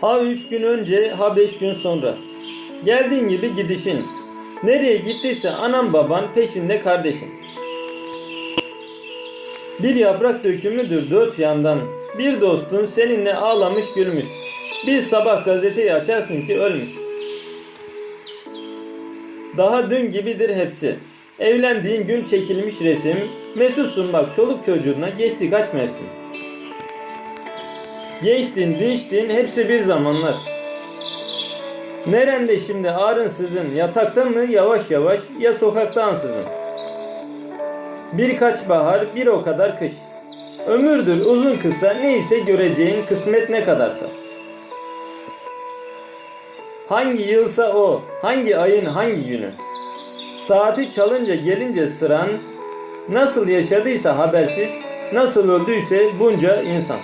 Ha üç gün önce, ha beş gün sonra. Geldiğin gibi gidişin. Nereye gittiyse anam baban peşinde kardeşin. Bir yaprak dökümüdür dört yandan. Bir dostun seninle ağlamış gülmüş. Bir sabah gazeteyi açarsın ki ölmüş. Daha dün gibidir hepsi. Evlendiğin gün çekilmiş resim. Mesutsun bak çoluk çocuğuna geçti kaç mevsim. Gençtin, dinçtin hepsi bir zamanlar. Nerende şimdi ağrınsızın yatakta mı yavaş yavaş ya sokakta ansızın. Birkaç bahar bir o kadar kış. Ömürdür uzun kısa neyse göreceğin kısmet ne kadarsa. Hangi yılsa o, hangi ayın hangi günü. Saati çalınca gelince sıran, nasıl yaşadıysa habersiz, nasıl öldüyse bunca insan.